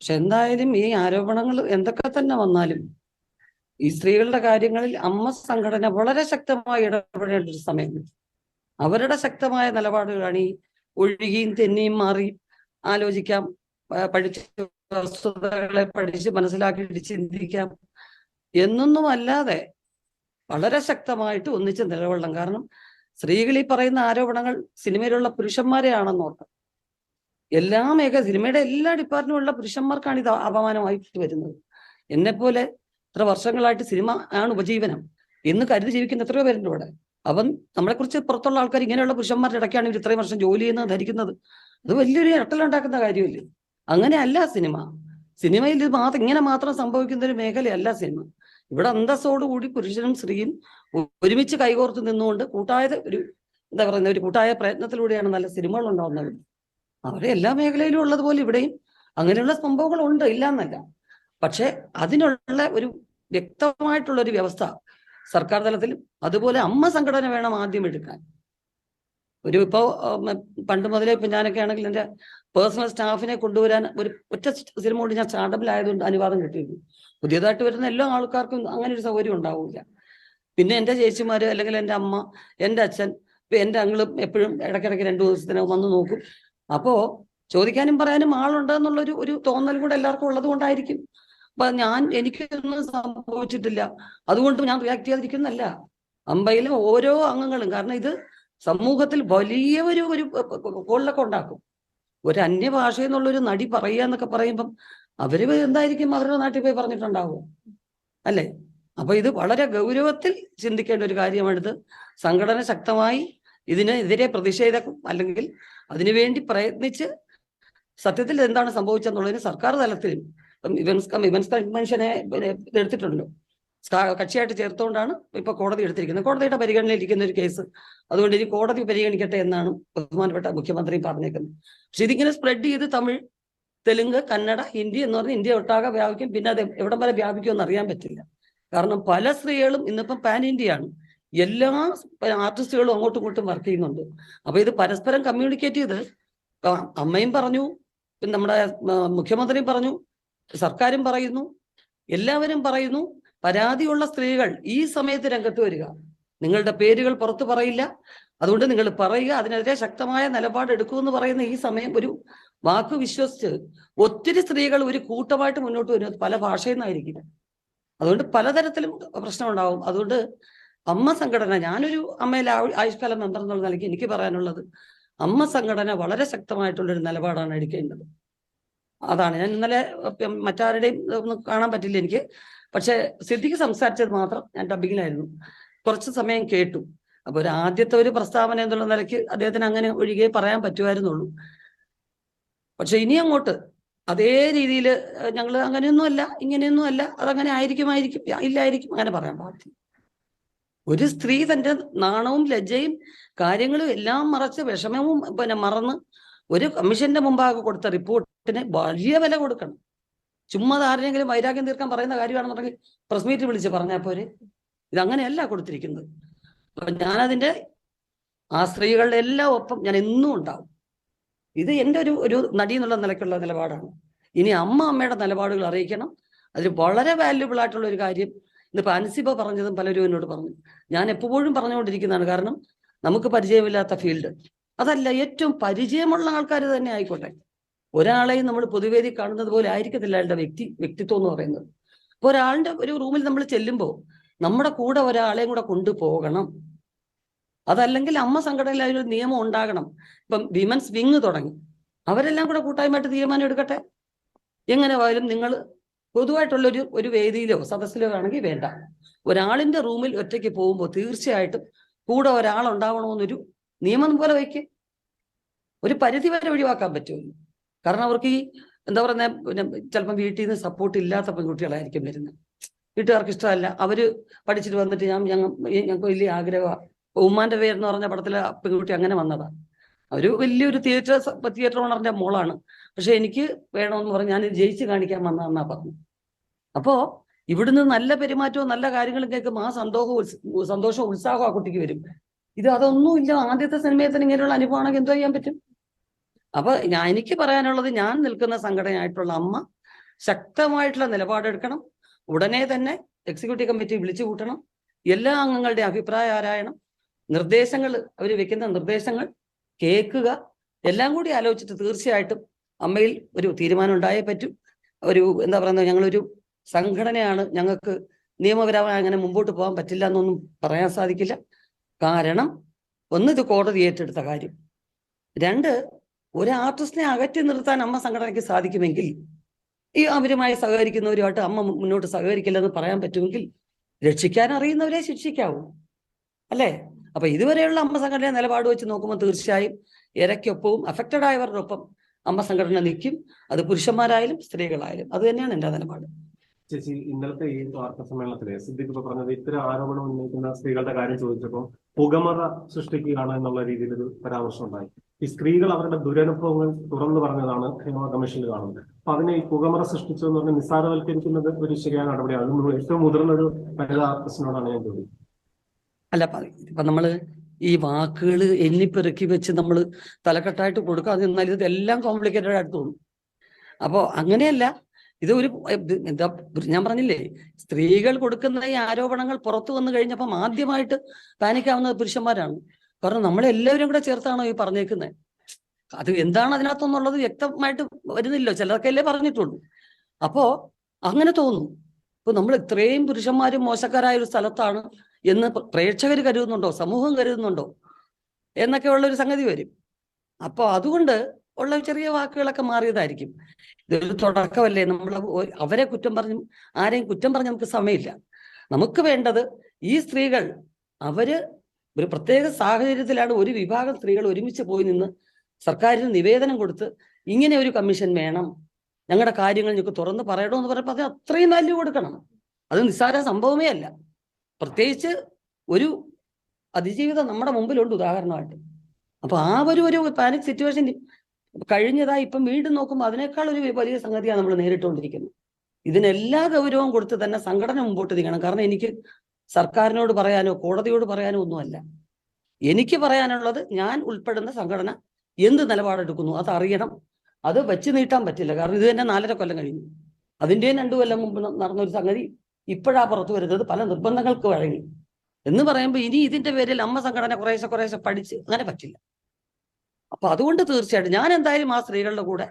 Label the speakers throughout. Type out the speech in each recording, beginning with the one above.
Speaker 1: പക്ഷെ എന്തായാലും ഈ ആരോപണങ്ങൾ എന്തൊക്കെ തന്നെ വന്നാലും ഈ സ്ത്രീകളുടെ കാര്യങ്ങളിൽ അമ്മ സംഘടന വളരെ ശക്തമായി ഇടപെടേണ്ട ഒരു സമയം അവരുടെ ശക്തമായ നിലപാടുകളാണ് ഈ ഒഴുകിയും തെന്നിയും മാറി ആലോചിക്കാം പഠിച്ച് വസ്തുതകളെ പഠിച്ച് മനസ്സിലാക്കി ചിന്തിക്കാം എന്നൊന്നും അല്ലാതെ വളരെ ശക്തമായിട്ട് ഒന്നിച്ച് നിലകൊള്ളണം. കാരണം സ്ത്രീകൾ ഈ പറയുന്ന ആരോപണങ്ങൾ സിനിമയിലുള്ള ഓർക്കാം എല്ലാ മേഖല സിനിമയുടെ എല്ലാ ഡിപ്പാർട്ട്മെന്റിലുള്ള പുരുഷന്മാർക്കാണ് ഇത് അപമാനമായിട്ട് വരുന്നത്. എന്നെപ്പോലെ പോലെ ഇത്ര വർഷങ്ങളായിട്ട് സിനിമ ആണ് ഉപജീവനം എന്ന് കരുതി ജീവിക്കുന്ന എത്രയോ പേരുണ്ട് ഇവിടെ. അവൻ നമ്മളെക്കുറിച്ച് പുറത്തുള്ള ആൾക്കാർ ഇങ്ങനെയുള്ള പുരുഷന്മാരുടെ ഇടയ്ക്കാണ് ഇവർ ഇത്രയും വർഷം ജോലി ചെയ്യുന്നത് ധരിക്കുന്നത്. അത് വലിയൊരു ഇരട്ടലുണ്ടാക്കുന്ന കാര്യമില്ലേ? അങ്ങനെയല്ല സിനിമ. സിനിമയിൽ ഇത് മാത്രം ഇങ്ങനെ മാത്രം സംഭവിക്കുന്ന ഒരു മേഖലയല്ല സിനിമ. ഇവിടെ അന്തസ്സോടുകൂടി പുരുഷനും സ്ത്രീയും ഒരുമിച്ച് കൈകോർത്ത് നിന്നുകൊണ്ട് കൂട്ടായ ഒരു എന്താ പറയുന്ന ഒരു കൂട്ടായ പ്രയത്നത്തിലൂടെയാണ് നല്ല സിനിമകൾ ഉണ്ടാവുന്നത്. അവിടെ എല്ലാ മേഖലയിലും ഉള്ളതുപോലെ ഇവിടെയും അങ്ങനെയുള്ള സംഭവങ്ങൾ ഉണ്ട് ഇല്ല എന്നല്ല പക്ഷെ അതിനുള്ള ഒരു വ്യക്തമായിട്ടുള്ള ഒരു വ്യവസ്ഥ സർക്കാർ തലത്തിലും അതുപോലെ അമ്മ സംഘടന വേണം ആദ്യം എടുക്കാൻ. ഒരു ഇപ്പോ പണ്ട് മുതലേ ഇപ്പൊ ഞാനൊക്കെ ആണെങ്കിൽ എന്റെ പേഴ്സണൽ സ്റ്റാഫിനെ കൊണ്ടുവരാൻ ഒരു ഒറ്റ സിനിമ കൊണ്ട് ഞാൻ സ്റ്റാർട്ടപ്പിലായതുകൊണ്ട് അനുവാദം കിട്ടിയിരുന്നു. പുതിയതായിട്ട് വരുന്ന എല്ലാ ആൾക്കാർക്കും അങ്ങനെ ഒരു സൗകര്യം ഉണ്ടാവില്ല. പിന്നെ എന്റെ ചേച്ചിമാര് അല്ലെങ്കിൽ എന്റെ അമ്മ എന്റെ അച്ഛൻ എന്റെ അങ്ങളും എപ്പോഴും ഇടക്കിടക്ക് രണ്ടു ദിവസത്തിന് വന്ന് നോക്കും. അപ്പോ ചോദിക്കാനും പറയാനും ആളുണ്ട് എന്നുള്ളൊരു ഒരു തോന്നൽ കൂടെ എല്ലാവർക്കും ഉള്ളത് കൊണ്ടായിരിക്കും. അപ്പൊ ഞാൻ എനിക്കൊന്നും സംഭവിച്ചിട്ടില്ല. അതുകൊണ്ട് ഞാൻ റിയാക്ട് ചെയ്യാതിരിക്കുന്നല്ല അമ്പയിലെ ഓരോ അംഗങ്ങളും കാരണം ഇത് സമൂഹത്തിൽ വലിയ ഒരു ഒരു കോളിലൊക്കെ ഉണ്ടാക്കും. ഒരു അന്യഭാഷ എന്നുള്ളൊരു നടി പറയുക എന്നൊക്കെ പറയുമ്പം അവർ എന്തായിരിക്കും അവരുടെ നാട്ടിൽ പോയി പറഞ്ഞിട്ടുണ്ടാവും അല്ലേ? അപ്പൊ ഇത് വളരെ ഗൗരവത്തിൽ ചിന്തിക്കേണ്ട ഒരു കാര്യമാണിത്. സംഘടന ശക്തമായി ഇതിനെതിരെ പ്രതിഷേധം അല്ലെങ്കിൽ അതിനുവേണ്ടി പ്രയത്നിച്ച് സത്യത്തിൽ എന്താണ് സംഭവിച്ചെന്നുള്ളതിന് സർക്കാർ തലത്തിലും ഇപ്പം ഇവൻസ് വിമൻസ് കൺവെൻഷനെ എടുത്തിട്ടുണ്ടല്ലോ കക്ഷിയായിട്ട് ചേർത്തുകൊണ്ടാണ് ഇപ്പൊ കോടതി എടുത്തിരിക്കുന്നത്. കോടതിയുടെ പരിഗണനയിൽ ഇരിക്കുന്ന ഒരു കേസ്. അതുകൊണ്ട് ഇനി കോടതി പരിഗണിക്കട്ടെ എന്നാണ് ബഹുമാനപ്പെട്ട മുഖ്യമന്ത്രി പറഞ്ഞേക്കുന്നത്. പക്ഷെ ഇതിങ്ങനെ സ്പ്രെഡ് ചെയ്ത് തമിഴ് തെലുങ്ക് കന്നഡ ഹിന്ദി എന്ന് പറഞ്ഞ് ഇന്ത്യ ഒട്ടാകെ വ്യാപിക്കും. പിന്നെ അത് എവിടം വരെ വ്യാപിക്കുമെന്ന് അറിയാൻ പറ്റില്ല. കാരണം പല സ്ത്രീകളും ഇന്നിപ്പം പാൻ ഇന്ത്യയാണ് എല്ലാ ആർട്ടിസ്റ്റുകളും അങ്ങോട്ടും ഇങ്ങോട്ടും വർക്ക് ചെയ്യുന്നുണ്ട്. അപ്പൊ ഇത് പരസ്പരം കമ്മ്യൂണിക്കേറ്റ് ചെയ്ത് അമ്മയും പറഞ്ഞു പിന്നെ നമ്മുടെ മുഖ്യമന്ത്രിയും പറഞ്ഞു സർക്കാരും പറയുന്നു എല്ലാവരും പറയുന്നു പരാതിയുള്ള സ്ത്രീകൾ ഈ സമയത്ത് രംഗത്ത് വരിക. നിങ്ങളുടെ പേരുകൾ പുറത്തു പറയില്ല. അതുകൊണ്ട് നിങ്ങൾ പറയുക അതിനെതിരെ ശക്തമായ നിലപാട് എടുക്കുമെന്ന് പറയുന്ന ഈ സമയം ഒരു വാക്ക് വിശ്വസിച്ച് ഒത്തിരി സ്ത്രീകൾ ഒരു കൂട്ടമായിട്ട് മുന്നോട്ട് വരുന്നത് പല ഭാഷയിൽ നിന്നായിരിക്കും അതുകൊണ്ട് പലതരത്തിലും പ്രശ്നമുണ്ടാവും. അതുകൊണ്ട് അമ്മ സംഘടന ഞാനൊരു അമ്മയിലെ ആയുഷ്കാല മെമ്പർ എന്നുള്ള നിലയ്ക്ക് എനിക്ക് പറയാനുള്ളത് അമ്മ സംഘടന വളരെ ശക്തമായിട്ടുള്ളൊരു നിലപാടാണ് എടുക്കേണ്ടത്. അതാണ്. ഞാൻ ഇന്നലെ മറ്റാരുടെയും ഒന്നും കാണാൻ പറ്റില്ല എനിക്ക്. പക്ഷെ സിദ്ധിക്ക് സംസാരിച്ചത് മാത്രം ഞാൻ ഡബിങ്ങിലായിരുന്നു കുറച്ച് സമയം കേട്ടു. അപ്പൊ ഒരു ആദ്യത്തെ ഒരു പ്രസ്താവന എന്നുള്ള നിലയ്ക്ക് അദ്ദേഹത്തിന് അങ്ങനെ ഒഴികെ പറയാൻ പറ്റുമായിരുന്നുള്ളൂ. പക്ഷെ ഇനി അങ്ങോട്ട് അതേ രീതിയിൽ ഞങ്ങൾ അങ്ങനെയൊന്നും അല്ല ഇങ്ങനെയൊന്നും അല്ല അതങ്ങനെ ആയിരിക്കുമായിരിക്കും ഇല്ലായിരിക്കും അങ്ങനെ പറയാൻ പാടില്ല. ഒരു സ്ത്രീ തന്റെ നാണവും ലജ്ജയും കാര്യങ്ങളും എല്ലാം മറച്ച് വിഷമവും പിന്നെ മറന്ന് ഒരു കമ്മീഷന്റെ മുമ്പാകെ കൊടുത്ത റിപ്പോർട്ടിന് വലിയ വില കൊടുക്കണം. ചുമ്മാ ആരെങ്കിലും വൈരാഗ്യം തീർക്കാൻ പറയുന്ന കാര്യമാണെന്നുണ്ടെങ്കിൽ പ്രസ് മീറ്റ് വിളിച്ച് പറഞ്ഞാൽ പോരെ. ഇതങ്ങനെയല്ല കൊടുത്തിരിക്കുന്നത്. അപ്പൊ ഞാനതിന്റെ ആ സ്ത്രീകളുടെ എല്ലാം ഒപ്പം ഞാൻ എന്നും ഉണ്ടാവും. ഇത് എന്റെ ഒരു ഒരു നടി എന്നുള്ള നിലയ്ക്കുള്ള നിലപാടാണ്. ഇനി അമ്മ അമ്മയുടെ നിലപാടുകൾ അറിയിക്കണം. അതിൽ വളരെ വാല്യുബിൾ ആയിട്ടുള്ള ഒരു കാര്യം ഇന്നിപ്പോ അൻസിബ പറഞ്ഞതും പലരും എന്നോട് പറഞ്ഞു. ഞാൻ എപ്പോഴും പറഞ്ഞുകൊണ്ടിരിക്കുന്നതാണ്. കാരണം നമുക്ക് പരിചയമില്ലാത്ത ഫീൽഡ്. അതല്ല ഏറ്റവും പരിചയമുള്ള ആൾക്കാർ തന്നെ ആയിക്കോട്ടെ. ഒരാളെയും നമ്മൾ പൊതുവേദി കാണുന്നത് പോലെ ആയിരിക്കത്തില്ല അയാളുടെ വ്യക്തി വ്യക്തിത്വം എന്ന് പറയുന്നത്. അപ്പൊ ഒരാളുടെ ഒരു റൂമിൽ നമ്മൾ ചെല്ലുമ്പോൾ നമ്മുടെ കൂടെ ഒരാളെയും കൂടെ കൊണ്ടുപോകണം. അതല്ലെങ്കിൽ അമ്മ സംഘടനയിൽ അതിനൊരു നിയമം ഉണ്ടാകണം. ഇപ്പം വിമൻസ് വിങ് തുടങ്ങി. അവരെല്ലാം കൂടെ കൂട്ടായ്മയായിട്ട് തീരുമാനം എടുക്കട്ടെ? എങ്ങനെ പോയാലും നിങ്ങൾ പൊതുവായിട്ടുള്ള ഒരു വേദിയിലോ സദസ്സിലോ ആണെങ്കിൽ വേണ്ട. ഒരാളിന്റെ റൂമിൽ ഒറ്റയ്ക്ക് പോകുമ്പോൾ തീർച്ചയായിട്ടും കൂടെ ഒരാൾ ഉണ്ടാവണമെന്നൊരു നിയമം പോലെ വയ്ക്ക്. ഒരു പരിധി വരെ ഒഴിവാക്കാൻ പറ്റുമല്ലോ കാരണം അവർക്ക് ഈ എന്താ പറയുന്ന പിന്നെ ചിലപ്പം വീട്ടിൽ നിന്ന് സപ്പോർട്ട് ഇല്ലാത്ത പെൺകുട്ടികളായിരിക്കും വരുന്നത്. വീട്ടുകാർക്ക് ഇഷ്ടമല്ല. അവർ പഠിച്ചിട്ട് വന്നിട്ട് ഞാൻ ഞങ്ങൾ ഞങ്ങൾക്ക് വലിയ ആഗ്രഹമാണ്. ഉമ്മാന്റെ പേരെന്ന് പറഞ്ഞ പടത്തിലെ പെൺകുട്ടി അങ്ങനെ വന്നതാ. ഒരു വലിയൊരു തിയേറ്റർ തിയേറ്റർ ഓണറിന്റെ മോളാണ്. പക്ഷെ എനിക്ക് വേണമെന്ന് പറഞ്ഞ് ഞാൻ ജയിച്ച് കാണിക്കാൻ വന്നതെന്നാ പറഞ്ഞു അപ്പോ ഇവിടുന്ന് നല്ല പെരുമാറ്റവും നല്ല കാര്യങ്ങളും കേൾക്കുമ്പോൾ ആ സന്തോഷവും സന്തോഷവും ഉത്സാഹവും ആ കുട്ടിക്ക് വരും. ഇത് അതൊന്നും ഇല്ല. ആദ്യത്തെ സിനിമയിൽ തന്നെ ഇങ്ങനെയുള്ള അനുഭവമാണെങ്കിൽ എന്തോ ചെയ്യാൻ പറ്റും. അപ്പൊ ഞാൻ എനിക്ക് പറയാനുള്ളത് ഞാൻ നിൽക്കുന്ന സംഘടനയായിട്ടുള്ള അമ്മ ശക്തമായിട്ടുള്ള നിലപാടെടുക്കണം. ഉടനെ തന്നെ എക്സിക്യൂട്ടീവ് കമ്മിറ്റി വിളിച്ചു കൂട്ടണം. എല്ലാ അംഗങ്ങളുടെ അഭിപ്രായം ആരായണം. നിർദ്ദേശങ്ങൾ അവർ വെക്കുന്ന നിർദ്ദേശങ്ങൾ കേൾക്കുക. എല്ലാം കൂടി ആലോചിച്ചിട്ട് തീർച്ചയായിട്ടും അമ്മയിൽ ഒരു തീരുമാനം ഉണ്ടായേ പറ്റും. ഒരു എന്താ പറയുന്നത് ഞങ്ങളൊരു സംഘടനയാണ്. ഞങ്ങൾക്ക് നിയമപരമായി അങ്ങനെ മുമ്പോട്ട് പോകാൻ പറ്റില്ല എന്നൊന്നും പറയാൻ സാധിക്കില്ല. കാരണം ഒന്ന് ഇത് കോടതി ഏറ്റെടുത്ത കാര്യം. രണ്ട് ഒരു ആർട്ടിസ്റ്റിനെ അകറ്റി നിർത്താൻ അമ്മ സംഘടനയ്ക്ക് സാധിക്കുമെങ്കിൽ ഈ അവരുമായി സഹകരിക്കുന്നവരുമായിട്ട് അമ്മ മുന്നോട്ട് സഹകരിക്കില്ലെന്ന് പറയാൻ പറ്റുമെങ്കിൽ രക്ഷിക്കാൻ അറിയുന്നവരെ ശിക്ഷിക്കാവൂ. അല്ലേ? അപ്പൊ ഇതുവരെയുള്ള അമ്മ സംഘടനയുടെ നിലപാട് വെച്ച് നോക്കുമ്പോൾ തീർച്ചയായും ഇരയ്ക്കൊപ്പവും അഫക്റ്റഡ് ആയവരുടെ ഒപ്പം അമ്മ സംഘടന നിൽക്കും. അത് പുരുഷന്മാരായാലും സ്ത്രീകളായാലും. അത് തന്നെയാണ് എന്റെ നിലപാട്.
Speaker 2: ചേച്ചി ഇന്നലത്തെ ഈ വാർത്താ സമ്മേളനത്തിലെ സിദ്ദിഖ് ഇപ്പൊ പറഞ്ഞത് ഇത്തരം ആരോപണം ഉന്നയിക്കുന്ന സ്ത്രീകളുടെ കാര്യം ചോദിച്ചപ്പോൾ പുകമറ സൃഷ്ടിക്കുകയാണ് എന്നുള്ള രീതിയിൽ ഒരു പരാമർശം ഉണ്ടായി. ഈ സ്ത്രീകൾ അവരുടെ ദുരനുഭവങ്ങൾ തുറന്നു പറഞ്ഞതാണ് ഹേമ കമ്മീഷനിൽ കാണുന്നത്. അപ്പൊ അതിനെ ഈ പുകമറ സൃഷ്ടിച്ചു എന്ന് പറഞ്ഞ് നിസ്സാരവൽക്കരിക്കുന്നത് ഒരു ശരിയായ നടപടിയാണ്. ഏറ്റവും മുതിർന്ന ഒരു വനിതാ ആർട്ടിസ്റ്റിനോടാണ് ഞാൻ ചോദിക്കുന്നത്.
Speaker 1: അല്ല ഇപ്പൊ നമ്മൾ ഈ വാക്കുകൾ എണ്ണിപ്പെറുക്കി വെച്ച് നമ്മൾ തലക്കെട്ടായിട്ട് കൊടുക്കാതെ നിന്നാൽ ഇതെല്ലാം കോംപ്ലിക്കേറ്റഡ് ആയിട്ട് തോന്നും. അപ്പോ അങ്ങനെയല്ല ഇത് ഒരു എന്താ ഞാൻ പറഞ്ഞില്ലേ സ്ത്രീകൾ കൊടുക്കുന്ന ഈ ആരോപണങ്ങൾ പുറത്തു വന്നു കഴിഞ്ഞപ്പം ആദ്യമായിട്ട് പാനിക്കാവുന്നത് പുരുഷന്മാരാണ്. കാരണം നമ്മളെല്ലാവരും കൂടെ ചേർത്താണോ ഈ പറഞ്ഞേക്കുന്നത് അത് എന്താണ് അതിനകത്തെന്നുള്ളത് വ്യക്തമായിട്ട് വരുന്നില്ലോ. ചിലർക്കല്ലേ പറഞ്ഞിട്ടുള്ളൂ. അപ്പോ അങ്ങനെ തോന്നും. ഇപ്പൊ നമ്മൾ ഇത്രയും പുരുഷന്മാരും മോശക്കാരായ ഒരു സ്ഥലത്താണ് എന്ന് പ്രേക്ഷകർ കരുതുന്നുണ്ടോ? സമൂഹം കരുതുന്നുണ്ടോ? എന്നൊക്കെ ഒരു സംഗതി വരും. അപ്പോൾ അതുകൊണ്ട് ഉള്ള ചെറിയ വാക്കുകളൊക്കെ മാറിയതായിരിക്കും. ഇതൊരു തുടക്കമല്ലേ? നമ്മൾ അവരെ കുറ്റം പറഞ്ഞു ആരെയും കുറ്റം പറഞ്ഞ് നമുക്ക് സമയമില്ല. നമുക്ക് വേണ്ടത് ഈ സ്ത്രീകൾ അവർ ഒരു പ്രത്യേക സാഹചര്യത്തിലാണ് ഒരു വിഭാഗം സ്ത്രീകൾ ഒരുമിച്ച് പോയി നിന്ന് സർക്കാരിന് നിവേദനം കൊടുത്ത് ഇങ്ങനെ ഒരു കമ്മീഷൻ വേണം. ഞങ്ങളുടെ കാര്യങ്ങൾ ഞങ്ങൾക്ക് തുറന്ന് പറയണമെന്ന് പറയുമ്പോൾ അത് അത്രയും വാല്യൂ കൊടുക്കണം. അത് നിസ്സാര സംഭവമേ അല്ല. പ്രത്യേകിച്ച് ഒരു അതിജീവിതം നമ്മുടെ മുമ്പിലുണ്ട് ഉദാഹരണമായിട്ട്. അപ്പൊ ആ ഒരു ഒരു പാനിക് സിറ്റുവേഷൻ കഴിഞ്ഞതായി ഇപ്പം വീണ്ടും നോക്കുമ്പോൾ അതിനേക്കാൾ ഒരു വലിയ സംഗതിയാണ് നമ്മൾ നേരിട്ടുകൊണ്ടിരിക്കുന്നത്. ഇതിനെല്ലാ ഗൗരവവും കൊടുത്ത് തന്നെ സംഘടന മുമ്പോട്ട് നീങ്ങണം. കാരണം എനിക്ക് സർക്കാരിനോട് പറയാനോ കോടതിയോട് പറയാനോ ഒന്നുമല്ല. എനിക്ക് പറയാനുള്ളത് ഞാൻ ഉൾപ്പെടുന്ന സംഘടന എന്ത് നിലപാടെടുക്കുന്നു അത് അറിയണം അത് വെച്ച് നീട്ടാൻ പറ്റില്ല. കാരണം ഇത് തന്നെ നാലര കൊല്ലം കഴിഞ്ഞു. അതിന്റെയും രണ്ടു കൊല്ലം മുമ്പ് നടന്ന നടന്നൊരു സംഗതി ഇപ്പോഴാ പുറത്തു വരുന്നത്. പല നിർബന്ധങ്ങൾക്ക് വഴങ്ങി. എന്ന് പറയുമ്പോൾ ഇനി ഇതിന്റെ പേരിൽ അമ്മ സംഘടന കുറേശ്ശെ കുറേശ്ശെ പഠിച്ച് അങ്ങനെ പറ്റില്ല. അപ്പൊ അതുകൊണ്ട് തീർച്ചയായിട്ടും ഞാൻ എന്തായാലും ആ സ്ത്രീകളുടെ കൂടെ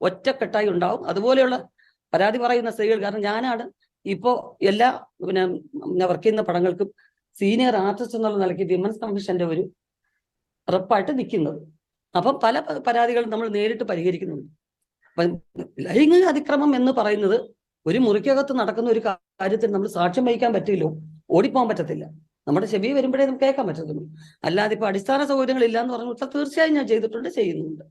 Speaker 1: ഒറ്റക്കെട്ടായി ഉണ്ടാവും. അതുപോലെയുള്ള പരാതി പറയുന്ന സ്ത്രീകൾ കാരണം ഞാനാണ് ഇപ്പോ എല്ലാ പിന്നെ ഞാൻ വർക്ക് ചെയ്യുന്ന പടങ്ങൾക്കും സീനിയർ ആർട്ടിസ്റ്റ് എന്നുള്ള നിലയ്ക്ക് വിമൻസ് കമ്മീഷന്റെ ഒരു റെപ്പായിട്ട് നിൽക്കുന്നത്. അപ്പം പല പരാതികളും നമ്മൾ നേരിട്ട് പരിഹരിക്കുന്നുണ്ട്. ലൈംഗിക അതിക്രമം എന്ന് പറയുന്നത് ഒരു മുറിക്കകത്ത് നടക്കുന്ന ഒരു കാര്യത്തിൽ നമ്മൾ സാക്ഷ്യം വഹിക്കാൻ പറ്റില്ലോ. ഓടിപ്പോകാൻ പറ്റത്തില്ല. നമ്മുടെ ചെവി വരുമ്പോഴേ നമുക്ക് കേൾക്കാൻ പറ്റത്തുള്ളൂ. അല്ലാതെ ഇപ്പൊ അടിസ്ഥാന സൗകര്യങ്ങൾ ഇല്ല എന്ന് പറഞ്ഞു തീർച്ചയായും ഞാൻ ചെയ്തിട്ടുണ്ട് ചെയ്യുന്നുണ്ട്.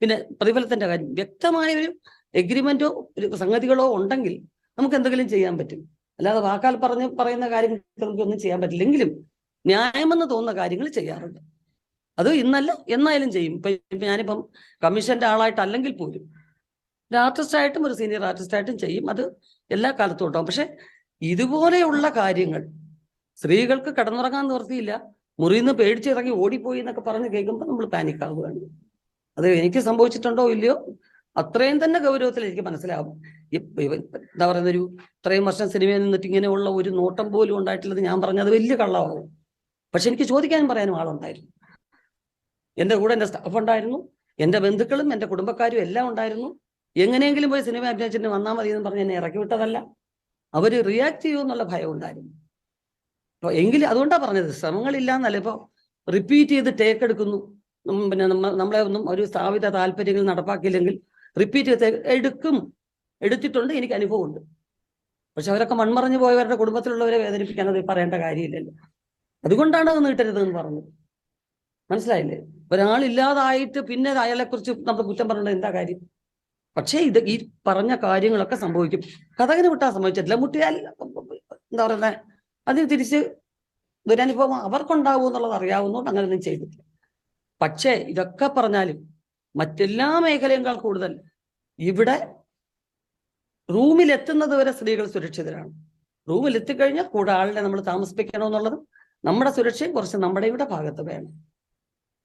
Speaker 1: പിന്നെ പ്രതിഫലത്തിന്റെ കാര്യം. വ്യക്തമായ ഒരു എഗ്രിമെന്റോ ഒരു സംഗതികളോ ഉണ്ടെങ്കിൽ നമുക്ക് എന്തെങ്കിലും ചെയ്യാൻ പറ്റും. അല്ലാതെ വാക്കാൽ പറഞ്ഞ് പറയുന്ന കാര്യങ്ങൾ നമുക്കൊന്നും ചെയ്യാൻ പറ്റില്ലെങ്കിലും ന്യായമെന്ന് തോന്നുന്ന കാര്യങ്ങൾ ചെയ്യാറുണ്ട്. അത് ഇന്നല്ല എന്നായാലും ചെയ്യും. ഇപ്പൊ ഞാനിപ്പം കമ്മീഷന്റെ ആളായിട്ടല്ലെങ്കിൽ പോലും ഒരു ആർട്ടിസ്റ്റ് ആയിട്ടും ഒരു സീനിയർ ആർട്ടിസ്റ്റ് ആയിട്ടും ചെയ്യും. അത് എല്ലാ കാലത്തും ഉണ്ടാവും പക്ഷെ ഇതുപോലെയുള്ള കാര്യങ്ങൾ സ്ത്രീകൾക്ക് കടന്നുറങ്ങാൻ നിർത്തിയില്ല മുറിയിൽ നിന്ന് പേടിച്ച് ഇറങ്ങി ഓടിപ്പോയി എന്നൊക്കെ പറഞ്ഞ് കേൾക്കുമ്പോൾ നമ്മൾ പാനിക് ആവുകയാണ്. അത് എനിക്ക് സംഭവിച്ചിട്ടുണ്ടോ ഇല്ലയോ? അത്രയും തന്നെ ഗൗരവത്തിൽ എനിക്ക് മനസ്സിലാവും. എന്താ പറയുന്ന ഒരു ഇത്രയും വർഷം സിനിമയിൽ നിന്നിട്ട് ഇങ്ങനെയുള്ള ഒരു നോട്ടം പോലും ഉണ്ടായിട്ടുള്ളത് ഞാൻ പറഞ്ഞത് വലിയ കള്ളമാവും. പക്ഷെ എനിക്ക് ചോദിക്കാനും പറയാനും ആളുണ്ടായിരുന്നു. എന്റെ കൂടെ എന്റെ സ്റ്റാഫ് ഉണ്ടായിരുന്നു. എന്റെ ബന്ധുക്കളും എന്റെ കുടുംബക്കാരും എല്ലാം ഉണ്ടായിരുന്നു. എങ്ങനെയെങ്കിലും പോയി സിനിമ അഭിനയിച്ചിട്ട് വന്നാൽ മതി എന്ന് പറഞ്ഞ് എന്നെ ഇറക്കി വിട്ടതല്ല. അവർ റിയാക്ട് ചെയ്യൂ എന്നുള്ള ഭയം ഉണ്ടായിരുന്നു. അപ്പൊ എങ്കിലും അതുകൊണ്ടാണ് പറഞ്ഞത് ശ്രമങ്ങളില്ല എന്നല്ല ഇപ്പൊ റിപ്പീറ്റ് ചെയ്ത് ടേക്ക് എടുക്കുന്നു. പിന്നെ നമ്മ നമ്മളെ ഒന്നും ഒരു സ്ഥാപിത താല്പര്യങ്ങൾ നടപ്പാക്കിയില്ലെങ്കിൽ റിപ്പീറ്റ് ചെയ്ത് എടുക്കും. എടുത്തിട്ടുണ്ട് എനിക്ക് അനുഭവമുണ്ട്. പക്ഷെ അവരൊക്കെ മൺമറഞ്ഞു പോയവരുടെ കുടുംബത്തിലുള്ളവരെ വേദനിപ്പിക്കാൻ അത് പറയേണ്ട കാര്യമില്ലല്ലോ. അതുകൊണ്ടാണ് അത് നീട്ടരുത് എന്ന് പറഞ്ഞത്. മനസ്സിലായില്ലേ? ഒരാളില്ലാതായിട്ട് പിന്നെ അയാളെ കുറിച്ച് നമ്മൾ കുറ്റം പറഞ്ഞത് എന്താ കാര്യം? പക്ഷേ ഇത് ഈ പറഞ്ഞ കാര്യങ്ങളൊക്കെ സംഭവിക്കും. കഥകന് വിട്ടാ സംഭവിച്ചിട്ടില്ല മുട്ടിയാൽ എന്താ പറയുന്നത് അതിന് തിരിച്ച് ദുരനുഭവം അവർക്കുണ്ടാവും എന്നുള്ളത് അറിയാവുന്നതുകൊണ്ട് അങ്ങനെയൊന്നും ചെയ്തിട്ടില്ല. പക്ഷേ ഇതൊക്കെ പറഞ്ഞാലും മറ്റെല്ലാ മേഖലയേക്കാൾ കൂടുതൽ ഇവിടെ റൂമിലെത്തുന്നത് വരെ സ്ത്രീകൾ സുരക്ഷിതരാണ്. റൂമിൽ എത്തിക്കഴിഞ്ഞാൽ കൂടെ ആളിനെ നമ്മൾ താമസിപ്പിക്കണമെന്നുള്ളതും നമ്മുടെ സുരക്ഷയും കുറച്ച് നമ്മുടെ ഇവിടെ ഭാഗത്ത് വേണം.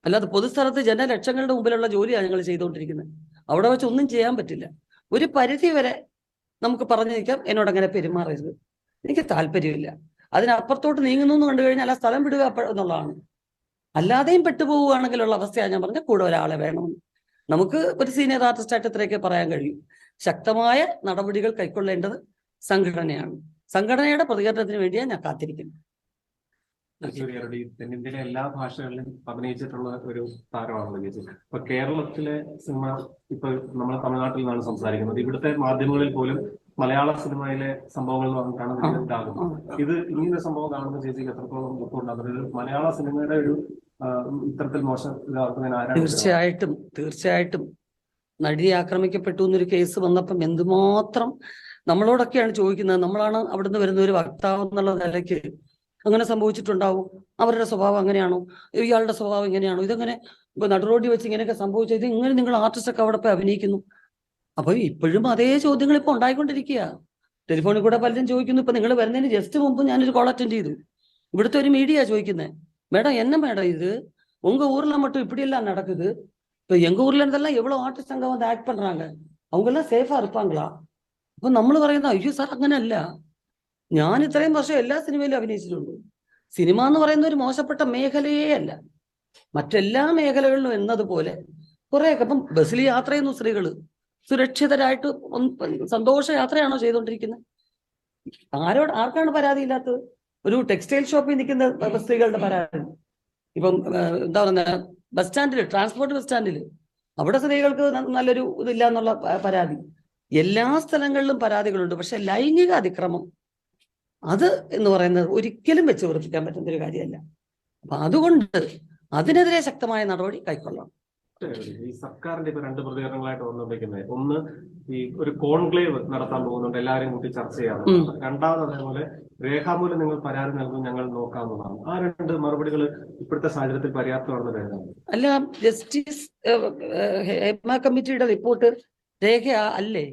Speaker 1: അല്ലാതെ പൊതുസ്ഥലത്ത് ജനലക്ഷങ്ങളുടെ മുമ്പിലുള്ള ജോലിയാണ് ഞങ്ങൾ ചെയ്തുകൊണ്ടിരിക്കുന്നത്. അവിടെ വെച്ച് ഒന്നും ചെയ്യാൻ പറ്റില്ല. ഒരു പരിധി വരെ നമുക്ക് പറഞ്ഞു നിൽക്കാം എന്നോട് അങ്ങനെ പെരുമാറരുത്. എനിക്ക് താല്പര്യമില്ല. അതിനപ്പുറത്തോട്ട് നീങ്ങുന്നു എന്ന് കണ്ടു കഴിഞ്ഞാൽ ആ സ്ഥലം വിടുക എന്നുള്ളതാണ്. അല്ലാതെയും പെട്ടുപോവുകയാണെങ്കിലുള്ള അവസ്ഥയാണ് ഞാൻ പറഞ്ഞ കൂടെ ഒരാളെ വേണമെന്ന്. നമുക്ക് ഒരു സീനിയർ ആർട്ടിസ്റ്റായിട്ട് ഇത്രയൊക്കെ പറയാൻ കഴിയും. ശക്തമായ നടപടികൾ കൈക്കൊള്ളേണ്ടത് സംഘടനയാണ്. സംഘടനയുടെ പ്രതികരണത്തിന് വേണ്ടിയാണ് ഞാൻ കാത്തിരിക്കുന്നത്.
Speaker 2: ഐശ്വര്യയുടെ ഈ തെന്നിന്ത്യയിലെ എല്ലാ ഭാഷകളിലും അഭിനയിച്ചിട്ടുള്ള ഒരു താരമാണ് ചേച്ചി ഇപ്പൊ കേരളത്തിലെ സിനിമ ഇപ്പൊ നമ്മൾ തമിഴ്നാട്ടിൽ നിന്നാണ് സംസാരിക്കുന്നത്. ഇവിടുത്തെ മാധ്യമങ്ങളിൽ പോലും മലയാള സിനിമയിലെ സംഭവങ്ങൾ എന്ന് പറഞ്ഞിട്ടാണ് ഇത് ഇങ്ങനെ സംഭവം കാണുന്ന ചേച്ചിക്ക് എത്രത്തോളം ദുഃഖമുണ്ടാകുന്നത് ഇത് മലയാള സിനിമയുടെ ഒരു ഇത്തരത്തിൽ മോശം
Speaker 1: തീർച്ചയായിട്ടും തീർച്ചയായിട്ടും. നടി ആക്രമിക്കപ്പെട്ടു എന്നൊരു കേസ് വന്നപ്പം എന്തുമാത്രം നമ്മളോടൊക്കെയാണ് ചോദിക്കുന്നത്. നമ്മളാണ് അവിടുന്ന് വരുന്ന ഒരു വക്താവ് എന്നുള്ള നിലയ്ക്ക് അങ്ങനെ സംഭവിച്ചിട്ടുണ്ടാവും അവരുടെ സ്വഭാവം അങ്ങനെയാണോ ഇയാളുടെ സ്വഭാവം ഇങ്ങനെയാണോ ഇതെങ്ങനെ ഇപ്പൊ നടുറോഡി വെച്ച് ഇങ്ങനെയൊക്കെ സംഭവിച്ചത് ഇത് ഇങ്ങനെ നിങ്ങൾ ആർട്ടിസ്റ്റ് ഒക്കെ അവിടെ പോയി അഭിനയിക്കുന്നു അപ്പൊ ഇപ്പോഴും അതേ ചോദ്യങ്ങൾ ഇപ്പൊ ഉണ്ടായിക്കൊണ്ടിരിക്കുക ടെലിഫോണിൽ കൂടെ പലരും ചോദിക്കുന്നു ഇപ്പൊ നിങ്ങൾ വരുന്നതിന് ജസ്റ്റ് മുമ്പ് ഞാനൊരു കോൾ അറ്റൻഡ് ചെയ്തു ഇവിടുത്തെ ഒരു മീഡിയ ചോദിക്കുന്നത് மேடம் என்ன மேடம் இது உங்க ஊர்ல மட்டும் இப்படி எல்லாம் நடக்குது இப்ப எங்க ஊர்ல இருந்தெல்லாம் எவ்வளவு ஆர்டிஸ்ட் அங்க வந்து ஆக்ட் பண்றாங்க அவங்க എല്ലാം സേഫാ இருப்பாங்களா അപ്പൊ നമ്മൾ പറയുന്ന അയ്യോ സാർ അങ്ങനെയല്ല ഞാൻ ഇത്രയും വർഷം എല്ലാ സിനിമയിലും അഭിനയിച്ചിട്ടുണ്ട്. സിനിമ എന്ന് പറയുന്ന ഒരു മോശപ്പെട്ട മേഖലയേ അല്ല. മറ്റെല്ലാ മേഖലകളിലും എന്നതുപോലെ കുറെയൊക്കെ ഇപ്പം ബസ്സിൽ യാത്ര ചെയ്യുന്നു സ്ത്രീകൾ സുരക്ഷിതരായിട്ട് സന്തോഷ യാത്രയാണോ ചെയ്തുകൊണ്ടിരിക്കുന്നത്? ആരോട് ആർക്കാണ് പരാതി ഇല്ലാത്തത് ഒരു ടെക്സ്റ്റൈൽ ഷോപ്പിൽ നിൽക്കുന്ന സ്ത്രീകളുടെ പരാതി. ഇപ്പം എന്താ പറയുക ബസ് സ്റ്റാൻഡിൽ ട്രാൻസ്പോർട്ട് ബസ് സ്റ്റാൻഡിൽ അവിടെ സ്ത്രീകൾക്ക് നല്ലൊരു ഇതില്ല എന്നുള്ള പരാതി. എല്ലാ സ്ഥലങ്ങളിലും പരാതികളുണ്ട്. പക്ഷെ ലൈംഗിക അതിക്രമം അത് എന്ന് പറയുന്നത് ഒരിക്കലും വെച്ച് ഉറപ്പിക്കാൻ പറ്റുന്ന ഒരു കാര്യമല്ല. അപ്പൊ അതുകൊണ്ട് അതിനെതിരെ ശക്തമായ നടപടി കൈക്കൊള്ളണം.
Speaker 2: ഈ സർക്കാരിന്റെ ഇപ്പൊ രണ്ട് പ്രതികരണങ്ങളായിട്ട് വന്നുകൊണ്ടിരിക്കുന്നത്. ഒന്ന് ഈ ഒരു കോൺക്ലേവ് നടത്താൻ പോകുന്നുണ്ട്. എല്ലാവരും കൂട്ടി ചർച്ച
Speaker 1: ചെയ്യാം
Speaker 2: രണ്ടാമത് അതേപോലെ രേഖാമൂലം നിങ്ങൾ പരാതി നൽകും ഞങ്ങൾ നോക്കാമെന്നാണ് ആ രണ്ട് മറുപടികൾ ഇപ്പോഴത്തെ സാഹചര്യത്തിൽ പര്യാപ്തമാണെന്ന് കരുതാണ്
Speaker 1: അല്ല ജസ്റ്റിസ് ഹേമ കമ്മിറ്റിയുടെ റിപ്പോർട്ട് രേഖ അല്ലേ?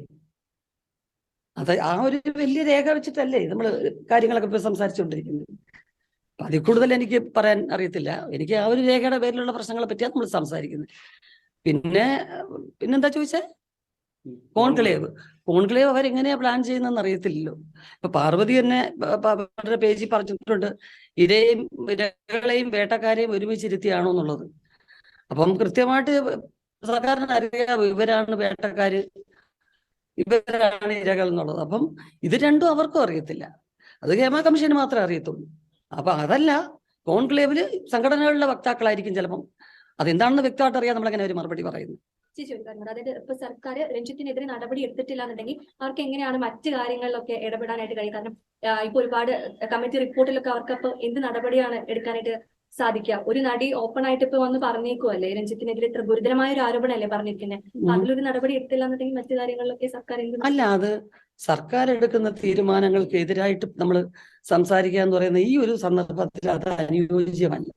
Speaker 1: അത് ആ ഒരു വലിയ രേഖ വെച്ചിട്ടല്ലേ നമ്മൾ കാര്യങ്ങളൊക്കെ ഇപ്പൊ സംസാരിച്ചുകൊണ്ടിരിക്കുന്നത് അപ്പൊ അതിൽ കൂടുതൽ എനിക്ക് പറയാൻ അറിയത്തില്ല. എനിക്ക് ആ ഒരു രേഖയുടെ പേരിലുള്ള പ്രശ്നങ്ങളെ പറ്റിയാണ് നമ്മൾ സംസാരിക്കുന്നത്. പിന്നെ പിന്നെന്താ ചോദിച്ചേ? കോൺക്ലേവ്. കോൺക്ലേവ് അവരെങ്ങനെയാ പ്ലാൻ ചെയ്യുന്നതെന്ന് അറിയത്തില്ലല്ലോ. ഇപ്പൊ പാർവതി തന്നെ അവരുടെ പേജിൽ പറഞ്ഞിട്ടുണ്ട്. ഇരയും ഇരകളെയും വേട്ടക്കാരെയും ഒരുമിച്ചിരുത്തിയാണോ എന്നുള്ളത്. അപ്പം കൃത്യമായിട്ട് സാധാരണ അറിയാം ഇവരാണ് വേട്ടക്കാര്? ഇവരാണ് ഇരകൾ എന്നുള്ളത്. അപ്പം ഇത് രണ്ടും അവർക്കും അറിയത്തില്ല. അത് ഹേമ കമ്മീഷന് മാത്രമേ അറിയത്തുള്ളൂ. അപ്പൊ അതല്ല കോൺക്ലേവിൽ സംഘടനകളിലെ വക്താക്കളായിരിക്കും ചിലപ്പം. അതെന്താണെന്ന് വ്യക്തമായിട്ട് അറിയാൻ നമ്മളെങ്ങനെ ഒരു മറുപടി പറയുന്നു?
Speaker 3: അതായത് ഇപ്പൊ സർക്കാർ രഞ്ജിത്തിനെതിരെ നടപടി എടുത്തിട്ടില്ല എന്നുണ്ടെങ്കിൽ അവർക്ക് എങ്ങനെയാണ് മറ്റു കാര്യങ്ങളിലൊക്കെ ഇടപെടാനായിട്ട് കഴിയും കാരണം ഇപ്പൊ ഒരുപാട് കമ്മിറ്റി റിപ്പോർട്ടിലൊക്കെ അവർക്ക് അപ്പൊ എന്ത് നടപടിയാണ് എടുക്കാനായിട്ട് സാധിക്കുക ഒരു നടി ഓപ്പൺ ആയിട്ട് ഇപ്പൊ വന്ന് പറഞ്ഞേക്കുമല്ലേ രഞ്ജിത്തിനെതിരെ ഇത്ര ഗുരുതരമായ ഒരു ആരോപണമല്ലേ പറഞ്ഞിരിക്കുന്നത്. അതിലൊരു നടപടി എടുത്തില്ല എന്നുണ്ടെങ്കിൽ മറ്റു കാര്യങ്ങളിലൊക്കെ സർക്കാർ എന്ത്
Speaker 1: അല്ല അത് സർക്കാർ എടുക്കുന്ന തീരുമാനങ്ങൾക്ക് എതിരായിട്ട് നമ്മൾ സംസാരിക്കുക എന്ന് പറയുന്ന ഈ ഒരു സന്ദർഭത്തിൽ അത് അനുയോജ്യമല്ല.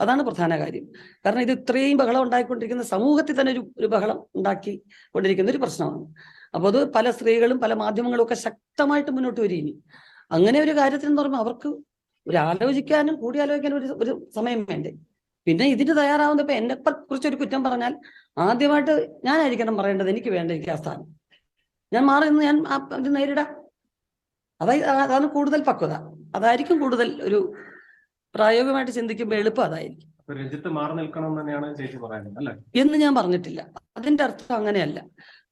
Speaker 1: അതാണ് പ്രധാന കാര്യം. കാരണം ഇത് ഇത്രയും ബഹളം ഉണ്ടായിക്കൊണ്ടിരിക്കുന്ന സമൂഹത്തിൽ തന്നെ ഒരു ഒരു ബഹളം ഉണ്ടാക്കി കൊണ്ടിരിക്കുന്ന ഒരു പ്രശ്നമാണ്. അപ്പൊ അത് പല സ്ത്രീകളും പല മാധ്യമങ്ങളും ഒക്കെ ശക്തമായിട്ട് മുന്നോട്ട് വരും ഇനി അങ്ങനെ ഒരു കാര്യത്തിന് എന്ന് പറയുമ്പോൾ അവർക്ക് ഒരു ആലോചിക്കാനും കൂടിയാലോചിക്കാനും ഒരു ഒരു സമയം വേണ്ടേ? പിന്നെ ഇതിന് തയ്യാറാവുന്ന ഇപ്പൊ എന്നെ കുറിച്ച് ഒരു കുറ്റം പറഞ്ഞാൽ ആദ്യമായിട്ട് ഞാനായിരിക്കണം പറയേണ്ടത് എനിക്ക് വേണ്ട എനിക്ക് ആ സ്ഥാനം. ഞാൻ മാറി നിന്ന് ഞാൻ ഇത് നേരിടാം. അതായി അതാണ് കൂടുതൽ പക്വത. അതായിരിക്കും കൂടുതൽ ഒരു പ്രായോഗികമായിട്ട് ചിന്തിക്കുമ്പോൾ എളുപ്പം അതായിരിക്കും.
Speaker 2: രഞ്ജിത്ത് മാറി നിൽക്കണം എന്ന് തന്നെയാണ് ചേച്ചി പറയുന്നത് അല്ലെ?
Speaker 1: എന്ന് ഞാൻ പറഞ്ഞിട്ടില്ല. അതിന്റെ അർത്ഥം അങ്ങനെയല്ല.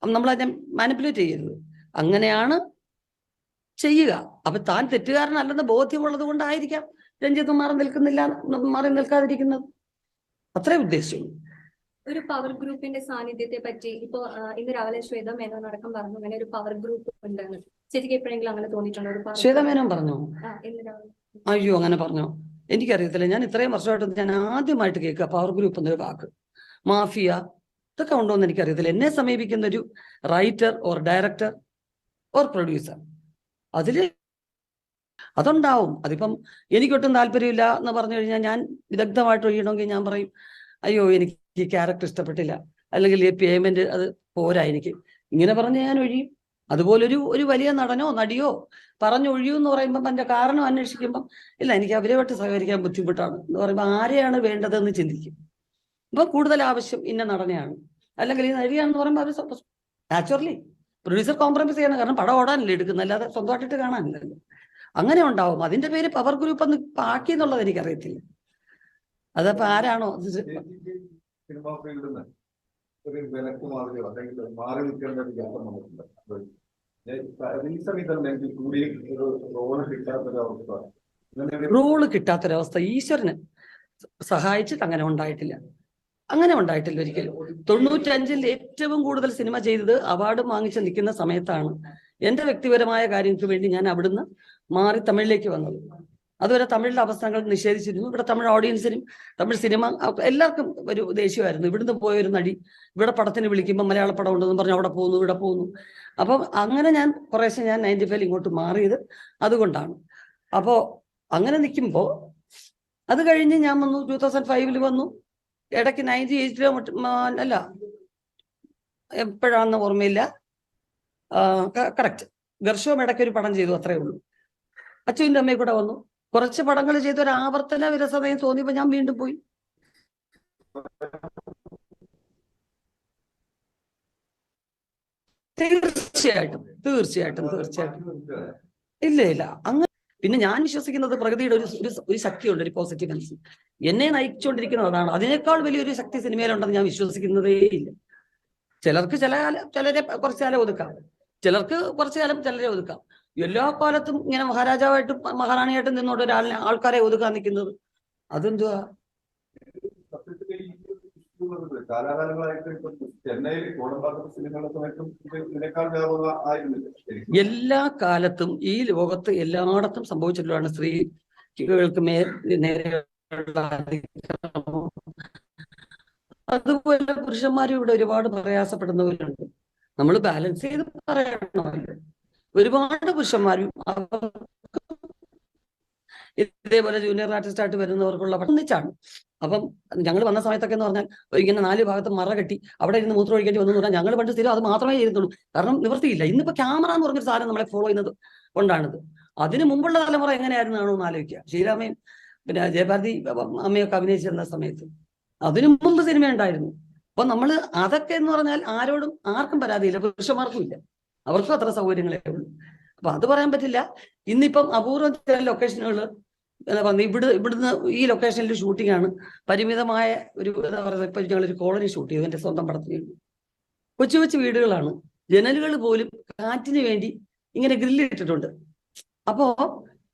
Speaker 1: നമ്മൾ അതിനെ മാനിപ്പുലേറ്റ് ചെയ്യരുത്. അങ്ങനെയാണ് ചെയ്യുക. അപ്പൊ താൻ തെറ്റുകാരനല്ലെന്ന് ബോധ്യമുള്ളത് കൊണ്ടായിരിക്കാം രഞ്ജിത്ത് മാറി നിൽക്കുന്നില്ല മാറി നിൽക്കാതിരിക്കുന്നത്. അത്രേ ഉദ്ദേശിച്ചുള്ളൂ.
Speaker 3: ഒരു പവർ ഗ്രൂപ്പിന്റെ സാന്നിധ്യത്തെ പറ്റി ഇപ്പൊ ഇന്ന് രാവിലെ ശ്വേത മേനോൻ അടക്കം പറഞ്ഞു. അങ്ങനെ ഒരു പവർ ഗ്രൂപ്പ് ഉണ്ടെന്ന് ശരിക്കും എപ്പോഴെങ്കിലും അങ്ങനെ തോന്നിയിട്ടുണ്ടോ?
Speaker 1: ശ്വേത? മേനോൻ പറഞ്ഞോ? അയ്യോ അങ്ങനെ പറഞ്ഞോ? എനിക്കറിയത്തില്ല. ഞാൻ ഇത്രയും വർഷമായിട്ട് ഞാൻ ആദ്യമായിട്ട് കേൾക്കുക പവർ ഗ്രൂപ്പ് എന്നൊരു വാക്ക്. മാഫിയ ഇതൊക്കെ ഉണ്ടോ എന്ന് എനിക്കറിയത്തില്ല. എന്നെ സമീപിക്കുന്ന ഒരു writer or director or producer അതിൽ അതുണ്ടാവും. അതിപ്പം എനിക്കൊട്ടും താല്പര്യമില്ല എന്ന് പറഞ്ഞു കഴിഞ്ഞാൽ ഞാൻ വിദഗ്ധമായിട്ട് ഒഴിയണമെങ്കിൽ ഞാൻ പറയും അയ്യോ എനിക്ക് ഈ ക്യാരക്ടർ ഇഷ്ടപ്പെട്ടില്ല. അല്ലെങ്കിൽ ഈ പേയ്മെന്റ് അത് പോരാ എനിക്ക്. ഇങ്ങനെ പറഞ്ഞ് ഞാൻ ഒഴിയും. അതുപോലൊരു ഒരു വലിയ നടനോ നടിയോ പറഞ്ഞു ഒഴിയൂ എന്ന് പറയുമ്പം അതിന്റെ കാരണം അന്വേഷിക്കുമ്പം ഇല്ല എനിക്ക് അവരുമായിട്ട് സഹകരിക്കാൻ ബുദ്ധിമുട്ടാണ്. എന്ന് പറയുമ്പോൾ ആരെയാണ് വേണ്ടതെന്ന് ചിന്തിക്കും. അപ്പൊ കൂടുതൽ ആവശ്യം ഇന്ന നടനെയാണ്. അല്ലെങ്കിൽ ഈ നടിയാണെന്ന് പറയുമ്പോൾ അവർ നാച്ചുറലി പ്രൊഡ്യൂസർ കോംപ്രമൈസ് ചെയ്യണം. കാരണം പടം ഓടാനല്ലേ എടുക്കുന്നത്. അല്ലാതെ സ്വന്തമായിട്ടിട്ട് കാണാനില്ലല്ലോ. അങ്ങനെ ഉണ്ടാവും. അതിന്റെ പേര് പവർ ഗ്രൂപ്പ് എന്ന് ആക്കി എന്നുള്ളത് എനിക്കറിയത്തില്ല. അതപ്പോ ആരാണോ? റോൾ കിട്ടാത്തൊരവസ്ഥ. ഈശ്വരന് സഹായിച്ചിട്ട് അങ്ങനെ ഉണ്ടായിട്ടില്ല. അങ്ങനെ ഉണ്ടായിട്ടില്ല ഒരിക്കലും. തൊണ്ണൂറ്റഞ്ചിൽ ഏറ്റവും കൂടുതൽ സിനിമ ചെയ്തത് അവാർഡ് വാങ്ങിച്ച് നിൽക്കുന്ന സമയത്താണ് എന്റെ വ്യക്തിപരമായ കാര്യങ്ങൾക്ക് വേണ്ടി ഞാൻ അവിടുന്ന് മാറി തമിഴിലേക്ക് വന്നത്. അതുവരെ തമിഴിലെ അവസരങ്ങൾ നിഷേധിച്ചിരുന്നു. ഇവിടെ തമിഴ് ഓഡിയൻസിനും തമിഴ് സിനിമ എല്ലാവർക്കും ഒരു ദേഷ്യമായിരുന്നു. ഇവിടുന്ന് പോയ ഒരു നടി ഇവിടെ പടത്തിന് വിളിക്കുമ്പോൾ മലയാള പടം ഉണ്ടെന്ന് പറഞ്ഞ് അവിടെ പോകുന്നു ഇവിടെ പോകുന്നു. അപ്പം അങ്ങനെ ഞാൻ കുറേശ്ശെ ഞാൻ നയന്റി ഫൈവ് ഇങ്ങോട്ട് മാറിയത് അതുകൊണ്ടാണ്. അപ്പോൾ അങ്ങനെ നിൽക്കുമ്പോൾ അത് കഴിഞ്ഞ് ഞാൻ വന്നു. ടൂ തൗസൻഡ് ഫൈവിൽ വന്നു. ഇടയ്ക്ക് നയന്റി എയ്റ്റ് കിലോമീറ്റർ അല്ല. എപ്പോഴാണെന്ന് ഓർമ്മയില്ല. കറക്റ്റ് ഗർഷവും ഇടയ്ക്ക് ഒരു പടം ചെയ്തു അത്രേ ഉള്ളൂ. അച്ഛന്റെ അമ്മയും കൂടെ വന്നു. കുറച്ച് പടങ്ങൾ ചെയ്ത് ഒരു ആവർത്തന വിരസതയും തോന്നിയപ്പോൾ ഞാൻ വീണ്ടും പോയി. തീർച്ചയായിട്ടും തീർച്ചയായിട്ടും തീർച്ചയായിട്ടും. ഇല്ല ഇല്ല. അങ്ങനെ പിന്നെ ഞാൻ വിശ്വസിക്കുന്നത് പ്രകൃതിയുടെ ഒരു ഒരു ശക്തിയുണ്ട് ഒരു പോസിറ്റീവ് എനർജി എന്നെ നയിച്ചുകൊണ്ടിരിക്കുന്നത് അതാണ്. അതിനേക്കാൾ വലിയൊരു ശക്തി സിനിമയിലുണ്ടെന്ന് ഞാൻ വിശ്വസിക്കുന്നതേ ഇല്ല. ചിലർക്ക് ചില ചിലരെ കുറച്ചു കാലം ഒതുക്കാം. ചിലർക്ക് കുറച്ചു കാലം ചിലരെ ഒതുക്കാം. എല്ലാ കാലത്തും ഇങ്ങനെ മഹാരാജാവായിട്ടും മഹാറാണിയായിട്ടും നിന്നോണ്ട് ഒരാളിനെ ആൾക്കാരെ ഒതുക്കാൻ നിൽക്കുന്നത്. അതെന്തുവാ?
Speaker 4: ചെന്നൈയിൽ
Speaker 1: എല്ലാ കാലത്തും ഈ ലോകത്ത് എല്ലായിടത്തും സംഭവിച്ചിട്ടുള്ളതാണ്. സ്ത്രീകൾക്ക് മേ നേരെ അതുപോലെ പുരുഷന്മാരും ഇവിടെ ഒരുപാട് പ്രയാസപ്പെടുന്നവരുണ്ട്. നമ്മൾ ബാലൻസ് ചെയ്ത് പറയണമല്ലോ. ഒരുപാട് പുരുഷന്മാരും ഇതേപോലെ ജൂനിയർ ആർട്ടിസ്റ്റ് ആയിട്ട് വരുന്നവർക്കുള്ള ഒന്നിച്ചാണ്. അപ്പം ഞങ്ങൾ വന്ന സമയത്തൊക്കെ എന്ന് പറഞ്ഞാൽ ഇങ്ങനെ നാല് ഭാഗത്ത് മറ കെട്ടി അവിടെ ഇരുന്ന് മൂത്രം ഒഴിക്കേണ്ടി വന്നു പറഞ്ഞാൽ ഞങ്ങൾ പണ്ട് സ്ഥിരം അത് മാത്രമേ ചെയ്തിട്ടുള്ളൂ കാരണം നിവൃത്തിയില്ല. ഇന്നിപ്പോ ക്യാമറ എന്ന് പറഞ്ഞൊരു സാധനം നമ്മളെ ഫോളോ ചെയ്യുന്നത് കൊണ്ടാണിത്. അതിന് മുമ്പുള്ള തലമുറ എങ്ങനെയായിരുന്നാണോ എന്ന് ആലോചിക്കുക. ശ്രീരാമയും പിന്നെ ജയഭാരതി അമ്മയൊക്കെ അഭിനയിച്ചിരുന്ന സമയത്ത് അതിനു മുമ്പ് സിനിമ ഉണ്ടായിരുന്നു. അപ്പൊ നമ്മൾ അതൊക്കെ എന്ന് പറഞ്ഞാൽ ആരോടും ആർക്കും പരാതിയില്ല. പുരുഷന്മാർക്കും ഇല്ല. അവർക്കും അത്ര സൗകര്യങ്ങളേ ഉള്ളൂ. അപ്പൊ അത് പറയാൻ പറ്റില്ല. ഇന്നിപ്പം അപൂർവം ചില ലൊക്കേഷനുകൾ എന്താ പറയുക ഇവിടെ ഇവിടുന്ന് ഈ ലൊക്കേഷനിൽ ഷൂട്ടിംഗ് ആണ്. പരിമിതമായ ഒരു എന്താ പറയുക ഇപ്പൊ ഞങ്ങളൊരു കോളനി ഷൂട്ട് ചെയ്തു. എന്റെ സ്വന്തം പടത്തിന് വേണ്ടി കൊച്ചു കൊച്ചു വീടുകളാണ്. ജനലുകൾ പോലും കാറ്റിന് വേണ്ടി ഇങ്ങനെ ഗ്രില്ല് ഇട്ടിട്ടുണ്ട്. അപ്പോ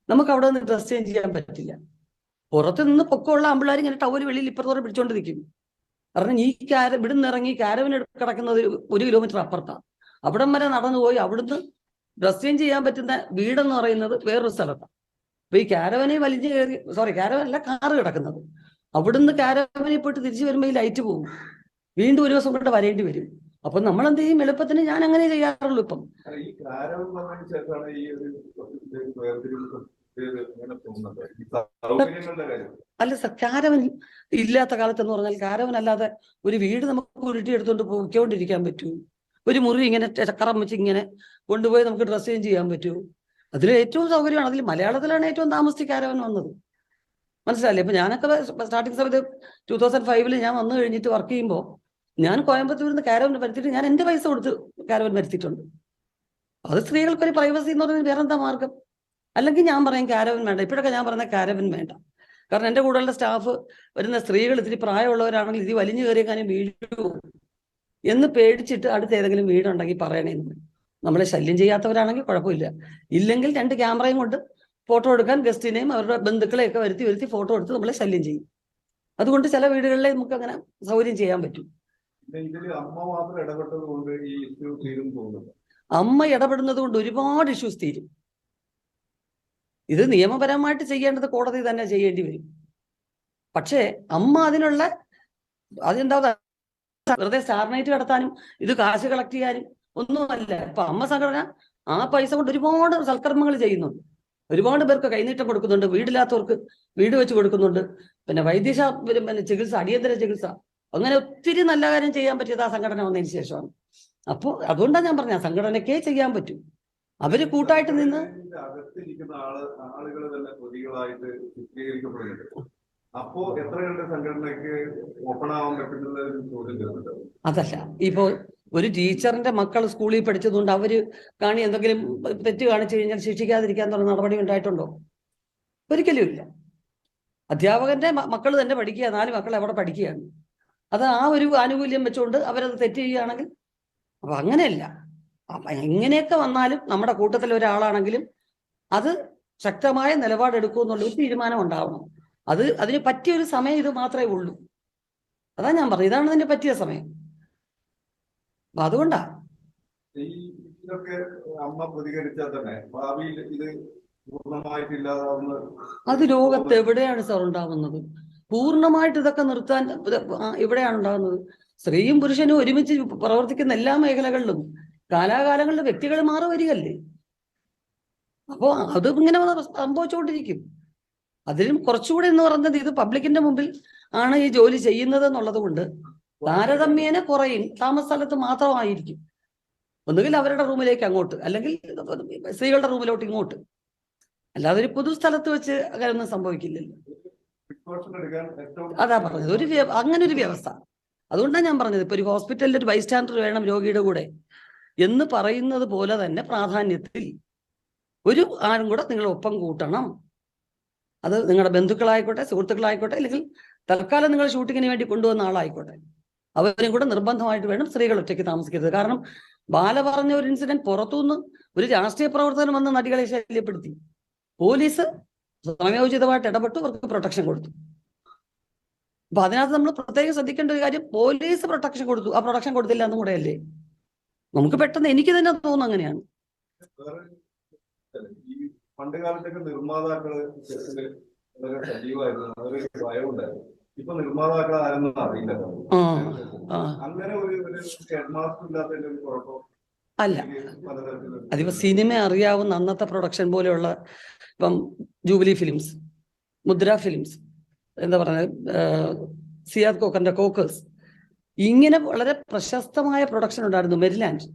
Speaker 1: നമുക്ക് അവിടെ നിന്ന് ഡ്രസ് ചേഞ്ച് ചെയ്യാൻ പറ്റില്ല. പുറത്ത് നിന്ന് പൊക്കമുള്ള ആമ്പിള്ളേർ ഇങ്ങനെ ടവൽ വെളിയിൽ ഇപ്പുറത്തോടെ പിടിച്ചോണ്ട് നിൽക്കും കാരണം ഈ കാര ഇവിടുന്ന് ഇറങ്ങി കാരവൻ കിടക്കുന്നത് ഒരു കിലോമീറ്റർ അപ്പുറത്താണ് അവിടം വരെ നടന്നു പോയി അവിടുന്ന് ഡ്രസ് ചേഞ്ച് ചെയ്യാൻ പറ്റുന്ന വീടെന്ന് പറയുന്നത് വേറൊരു സ്ഥലത്താണ് അപ്പൊ ഈ കാരവനെ വലിഞ്ഞു കയറി സോറി കാരവൻ അല്ല കാറ് കിടക്കുന്നത്. അവിടുന്ന് കാരവനെ പോയിട്ട് തിരിച്ചു വരുമ്പോൾ ഈ ലൈറ്റ് പോകും വീണ്ടും ഒരു ദിവസം കൊണ്ട് വരേണ്ടി വരും. അപ്പൊ നമ്മൾ എന്ത് ചെയ്യും? എളുപ്പത്തിന് ഞാൻ അങ്ങനെ ചെയ്യാറുള്ളൂ ഇപ്പം.
Speaker 4: അല്ല,
Speaker 1: സർ കാരവൻ ഇല്ലാത്ത കാലത്ത് എന്ന് പറഞ്ഞാൽ കാരവൻ അല്ലാതെ ഒരു വീട് നമുക്ക് ഉരുട്ടിയെടുത്തോണ്ട് പോയിക്കൊണ്ടിരിക്കാൻ പറ്റൂ. ഒരു മുറി ഇങ്ങനെ ചക്കറം വെച്ച് ഇങ്ങനെ കൊണ്ടുപോയി നമുക്ക് ഡ്രസ് ചെയ്യാൻ പറ്റൂ. അതിൽ ഏറ്റവും സൗകര്യമാണ്. അതിൽ മലയാളത്തിലാണ് ഏറ്റവും താമസിക്കാരവൻ കാരവൻ വന്നത്. മനസ്സിലായില്ലേ? ഇപ്പൊ ഞാനൊക്കെ സ്റ്റാർട്ടിങ് സമയത്ത് ടൂ തൗസൻഡ് ഫൈവിൽ ഞാൻ വന്നു കഴിഞ്ഞിട്ട് വർക്ക് ചെയ്യുമ്പോൾ ഞാൻ കോയമ്പത്തൂരിൽ നിന്ന് കാരവൻ വരുത്തിയിട്ട് ഞാൻ എന്റെ പൈസ കൊടുത്ത് കാരവൻ വരുത്തിയിട്ടുണ്ട്. അത് സ്ത്രീകൾക്കൊരു പ്രൈവസി എന്ന് പറയുന്നത് വേറെന്താ മാർഗം? അല്ലെങ്കിൽ ഞാൻ പറയും കാരവൻ വേണ്ട. ഇപ്പോഴൊക്കെ ഞാൻ പറയുന്ന കാരവൻ വേണ്ട. കാരണം എന്റെ കൂടെയുള്ള സ്റ്റാഫ് വരുന്ന സ്ത്രീകൾ ഇത്തിരി പ്രായമുള്ളവരാണെങ്കിൽ ഇത് വലിഞ്ഞു കയറിയെക്കാനും വീഴൂ എന്ന് പേടിച്ചിട്ട് അടുത്ത് ഏതെങ്കിലും വീടുണ്ടെങ്കിൽ പറയണേന്ന് നമ്മളെ ശല്യം ചെയ്യാത്തവരാണെങ്കിൽ കുഴപ്പമില്ല. ഇല്ലെങ്കിൽ രണ്ട് ക്യാമറയും കൊണ്ട് ഫോട്ടോ എടുക്കാൻ ഗസ്റ്റിനെയും അവരുടെ ബന്ധുക്കളെയൊക്കെ വരുത്തി വരുത്തി ഫോട്ടോ എടുത്ത് നമ്മളെ ശല്യം ചെയ്യും. അതുകൊണ്ട് ചില വീടുകളിലെ നമുക്ക് അങ്ങനെ സൗകര്യം ചെയ്യാൻ പറ്റും.
Speaker 4: അമ്മ
Speaker 1: ഇടപെടുന്നത് കൊണ്ട് ഒരുപാട് ഇഷ്യൂസ് തീരും. ഇത് നിയമപരമായിട്ട് ചെയ്യേണ്ടത് കോടതി തന്നെ ചെയ്യേണ്ടി വരും. പക്ഷേ അമ്മ അതിനുള്ള അതെന്താ വെറുതെ സ്റ്റാർ നൈറ്റ് കടത്താനും ഇത് കാശ് കളക്ട് ചെയ്യാനും ഒന്നുമല്ല. ഇപ്പൊ അമ്മ സംഘടന ആ പൈസ കൊണ്ട് ഒരുപാട് സൽക്കർമ്മങ്ങൾ ചെയ്യുന്നുണ്ട്. ഒരുപാട് പേർക്ക് കൈനീട്ടം കൊടുക്കുന്നുണ്ട്. വീടില്ലാത്തവർക്ക് വീട് വെച്ച് കൊടുക്കുന്നുണ്ട്. പിന്നെ വൈദ്യശാ പിന്നെ ചികിത്സ അടിയന്തര ചികിത്സ. അങ്ങനെ ഒത്തിരി നല്ല കാര്യം ചെയ്യാൻ പറ്റിയത് ആ സംഘടന വന്നതിന് ശേഷമാണ്. അപ്പോൾ അതുകൊണ്ടാണ് ഞാൻ പറഞ്ഞ സംഘടനക്കേ ചെയ്യാൻ പറ്റൂ. അവർ കൂട്ടായിട്ട് നിന്ന്
Speaker 4: അപ്പോ എത്ര സംഘടനക്ക് ഓപ്പൺ ആവാൻ
Speaker 1: അതല്ല. ഇപ്പോ ഒരു ടീച്ചറിന്റെ മക്കൾ സ്കൂളിൽ പഠിച്ചതുകൊണ്ട് അവർ കാണി എന്തെങ്കിലും തെറ്റ് കാണിച്ചു കഴിഞ്ഞാൽ ശിക്ഷിക്കാതിരിക്കാൻ തുടങ്ങുന്ന നടപടി ഉണ്ടായിട്ടുണ്ടോ? ഒരിക്കലും ഇല്ല. അധ്യാപകന്റെ മക്കൾ തന്നെ പഠിക്കുക നാല് മക്കൾ എവിടെ പഠിക്കുകയാണ്. അത് ആ ഒരു ആനുകൂല്യം വെച്ചുകൊണ്ട് അവരത് തെറ്റ് ചെയ്യുകയാണെങ്കിൽ അപ്പൊ അങ്ങനെയല്ല. എങ്ങനെയൊക്കെ വന്നാലും നമ്മുടെ കൂട്ടത്തിൽ ഒരാളാണെങ്കിലും അത് ശക്തമായ നിലപാടെടുക്കൂ എന്നുള്ള ഒരു തീരുമാനം ഉണ്ടാവണം. അത് അതിന് പറ്റിയ ഒരു സമയം ഇത് മാത്രമേ ഉള്ളൂ. അതാ ഞാൻ പറഞ്ഞത്. ഇതാണ് അതിന് പറ്റിയ സമയം. അപ്പൊ അതുകൊണ്ടാ
Speaker 4: ഇതൊക്കെ അമ്മ പ്രതികരിച്ചാൽ തന്നെ ഭാവിയിൽ ഇത്
Speaker 1: അത് ലോകത്ത് എവിടെയാണ് സാർ ഉണ്ടാവുന്നത്? പൂർണമായിട്ട് ഇതൊക്കെ നിർത്താൻ ഇവിടെയാണ് ഉണ്ടാകുന്നത് സ്ത്രീയും പുരുഷനും ഒരുമിച്ച് പ്രവർത്തിക്കുന്ന എല്ലാ മേഖലകളിലും കാലാകാലങ്ങളിലെ വ്യക്തികൾ മാറി വരികയല്ലേ? അപ്പോ അത് ഇങ്ങനെ സംഭവിച്ചുകൊണ്ടിരിക്കും. അതിലും കുറച്ചുകൂടി എന്ന് പറഞ്ഞത് ഇത് പബ്ലിക്കിന്റെ മുമ്പിൽ ആണ് ഈ ജോലി ചെയ്യുന്നത് എന്നുള്ളത് കൊണ്ട് താരതമ്യേന കുറയും. താമസ സ്ഥലത്ത് മാത്രമായിരിക്കും. ഒന്നുകിൽ അവരുടെ റൂമിലേക്ക് അങ്ങോട്ട് അല്ലെങ്കിൽ സ്ത്രീകളുടെ റൂമിലോട്ട് ഇങ്ങോട്ട്. അല്ലാതെ ഒരു പൊതു സ്ഥലത്ത് വെച്ച് അങ്ങനെയൊന്നും സംഭവിക്കില്ലല്ലോ. അതാ പറഞ്ഞത്. ഒരു അങ്ങനെ ഒരു വ്യവസ്ഥ. അതുകൊണ്ടാണ് ഞാൻ പറഞ്ഞത്. ഇപ്പൊ ഒരു ഹോസ്പിറ്റലിൽ ഒരു ബൈസ്റ്റാൻഡർ വേണം രോഗിയുടെ കൂടെ എന്ന് പറയുന്നത് പോലെ തന്നെ പ്രാധാന്യത്തിൽ ഒരു ആരും കൂടെ നിങ്ങൾ ഒപ്പം കൂട്ടണം. അത് നിങ്ങളുടെ ബന്ധുക്കളായിക്കോട്ടെ സുഹൃത്തുക്കളായിക്കോട്ടെ അല്ലെങ്കിൽ തൽക്കാലം നിങ്ങൾ ഷൂട്ടിങ്ങിന് വേണ്ടി കൊണ്ടുവന്ന ആളായിക്കോട്ടെ. അവരും കൂടെ നിർബന്ധമായിട്ട് വേണം സ്ത്രീകൾ ഒറ്റയ്ക്ക് താമസിക്കരുത്. കാരണം ബാല പറഞ്ഞ ഒരു ഇൻസിഡന്റ് പുറത്തുനിന്ന് ഒരു രാഷ്ട്രീയ പ്രവർത്തനം വന്ന് നടികളെ ശല്യപ്പെടുത്തി. പോലീസ് സമയോചിതമായിട്ട് ഇടപെട്ടു അവർക്ക് പ്രൊട്ടക്ഷൻ കൊടുത്തു. അപ്പൊ അതിനകത്ത് നമ്മൾ പ്രത്യേകം ശ്രദ്ധിക്കേണ്ട ഒരു കാര്യം പോലീസ് പ്രൊട്ടക്ഷൻ കൊടുത്തു. ആ പ്രൊട്ടക്ഷൻ കൊടുത്തില്ല എന്നും കൂടെ അല്ലേ നമുക്ക് പെട്ടെന്ന് എനിക്ക് തന്നെ തോന്നുന്നു അങ്ങനെയാണ്.
Speaker 4: പണ്ട് കാലത്തൊക്കെ നിർമ്മാതാക്കൾ വളരെ സജീവമായിരുന്നു. അവരൊരു ഭയം ഉണ്ടായിരുന്നു ഇപ്പൊ നിർമ്മാതാക്കൾ ആരെന്നും അറിയില്ല അങ്ങനെ ഒരു ഒരു ഇല്ലാത്തതിന്റെ ഒരു കുഴപ്പം
Speaker 1: അല്ല. അതിപ്പോ സിനിമ അറിയാവുന്ന അന്നത്തെ പ്രൊഡക്ഷൻ പോലെയുള്ള ഇപ്പം ജൂബിലി ഫിലിംസ് മുദ്ര ഫിലിംസ് എന്താ പറയുക സിയാദ് കോക്കറിന്റെ കോക്കേഴ്സ് ഇങ്ങനെ വളരെ പ്രശസ്തമായ പ്രൊഡക്ഷൻ ഉണ്ടായിരുന്നു മെരിലാൻഡ്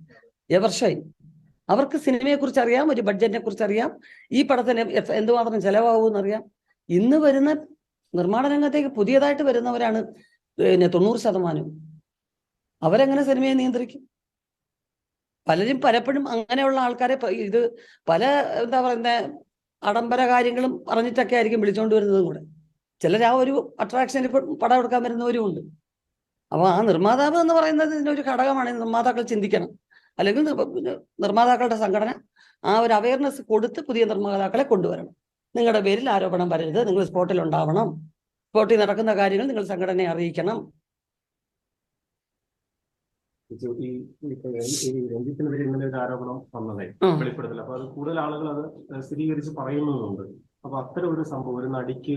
Speaker 1: എവർഷൈൻ അവർക്ക് സിനിമയെ കുറിച്ച് അറിയാം ഒരു ബഡ്ജറ്റിനെ കുറിച്ച് അറിയാം. ഈ പടത്തിന് എന്തുമാത്രം ചെലവാകുമെന്ന് അറിയാം. ഇന്ന് വരുന്ന നിർമ്മാണ രംഗത്തേക്ക് പുതിയതായിട്ട് വരുന്നവരാണ് പിന്നെ തൊണ്ണൂറ് ശതമാനവും അവരെങ്ങനെ സിനിമയെ നിയന്ത്രിക്കും? പലരും പലപ്പോഴും അങ്ങനെയുള്ള ആൾക്കാരെ ഇത് പല എന്താ പറയുന്ന ആഡംബര കാര്യങ്ങളും പറഞ്ഞിട്ടൊക്കെ ആയിരിക്കും വിളിച്ചുകൊണ്ട് വരുന്നതും കൂടെ. ചിലർ ആ ഒരു അട്രാക്ഷനിൽ പടം എടുക്കാൻ വരുന്നവരും ഉണ്ട്. അപ്പൊ ആ നിർമ്മാതാവ് എന്ന് പറയുന്നത് ഇതിന്റെ ഒരു ഘടകമാണ്. നിർമ്മാതാക്കൾ ചിന്തിക്കണം. അല്ലെങ്കിൽ നിർമ്മാതാക്കളുടെ സംഘടന ആ ഒരു അവയർനെസ് കൊടുത്ത് പുതിയ നിർമ്മാതാക്കളെ കൊണ്ടുവരണം. നിങ്ങളുടെ പേരിൽ ആരോപണം വരരുത്. നിങ്ങൾ സ്പോട്ടിൽ ഉണ്ടാവണം. സ്പോട്ടിൽ നടക്കുന്ന കാര്യങ്ങൾ നിങ്ങൾ സംഘടനയെ അറിയിക്കണം.
Speaker 2: ഈ രഞ്ജിത്തിനെതിരെ ഇങ്ങനെ ഒരു ആരോപണം വന്നതേ
Speaker 1: ഉം.
Speaker 2: അപ്പൊ അത് കൂടുതൽ ആളുകൾ അത് സ്ഥിരീകരിച്ച് പറയുന്നുമുണ്ട്. അപ്പൊ അത്തരം ഒരു സംഭവം ഒരു നടിക്ക്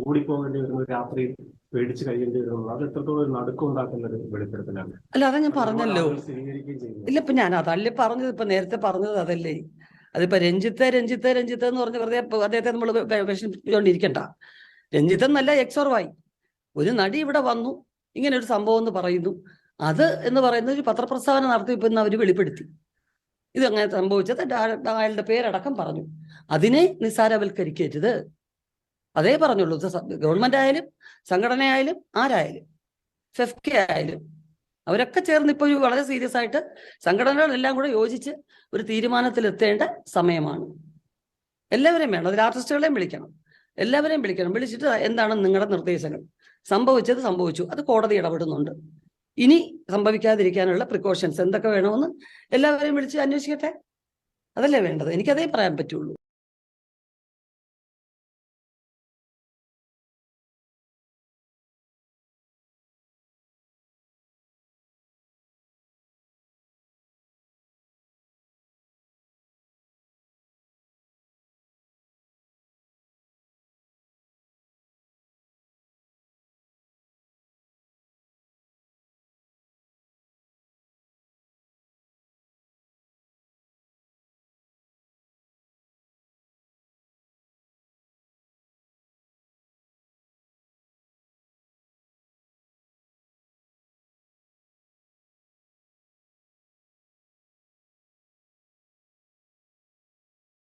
Speaker 2: ഓടിപ്പോകേണ്ടി വരുന്ന രാത്രിയിൽ പേടിച്ച് കഴിയേണ്ടി വരുന്നത് അത് എത്രത്തോളം ഒരു നടുക്കം ഉണ്ടാക്കുന്ന ഒരു വെളിപ്പെടുത്തലാണ്.
Speaker 1: അല്ല അതാ ഞാൻ പറഞ്ഞല്ലോ. ഇല്ല ഇപ്പൊ ഞാൻ അതല്ലേ പറഞ്ഞത്? ഇപ്പൊ നേരത്തെ പറഞ്ഞത് അതല്ലേ. അതിപ്പോ രഞ്ജിത്ത് രഞ്ജിത്ത് രഞ്ജിത്ത് എന്ന് പറഞ്ഞ് വെറുതെ അദ്ദേഹത്തെ നമ്മൾ വിഷമിപ്പിച്ചുകൊണ്ടിരിക്കണ്ട രഞ്ജിത്ത് എന്നല്ല വൈ. ഒരു നടി ഇവിടെ വന്നു ഇങ്ങനെ ഒരു സംഭവം എന്ന് പറയുന്നു. അത് എന്ന് പറയുന്നത് ഒരു പത്രപ്രസ്താവന നടത്തി ഇപ്പം അവർ വെളിപ്പെടുത്തി. ഇത് അങ്ങനെ സംഭവിച്ചത് അയാളുടെ പേരടക്കം പറഞ്ഞു. അതിനെ നിസ്സാരവൽക്കരിക്കരുത്. അതേ പറഞ്ഞുള്ളൂ. ഗവൺമെന്റ് ആയാലും സംഘടനയായാലും ആരായാലും ഫെഫ്കെ ആയാലും അവരൊക്കെ ചേർന്ന് ഇപ്പോൾ വളരെ സീരിയസ് ആയിട്ട് സംഘടനകളെല്ലാം കൂടെ യോജിച്ച് ഒരു തീരുമാനത്തിലെത്തേണ്ട സമയമാണ്. എല്ലാവരെയും വേണം. അതിൽ ആർട്ടിസ്റ്റുകളെയും വിളിക്കണം. എല്ലാവരെയും വിളിക്കണം. വിളിച്ചിട്ട് എന്താണ് നിങ്ങളുടെ നിർദ്ദേശങ്ങൾ? സംഭവിച്ചത് സംഭവിച്ചു. അത് കോടതി ഇടപെടുന്നുണ്ട്. ഇനി സംഭവിക്കാതിരിക്കാനുള്ള പ്രിക്കോഷൻസ് എന്തൊക്കെ വേണമെന്ന് എല്ലാവരെയും വിളിച്ച് അന്വേഷിക്കട്ടെ? അതല്ലേ വേണ്ടത്? എനിക്കതേ പറയാൻ പറ്റുള്ളൂ.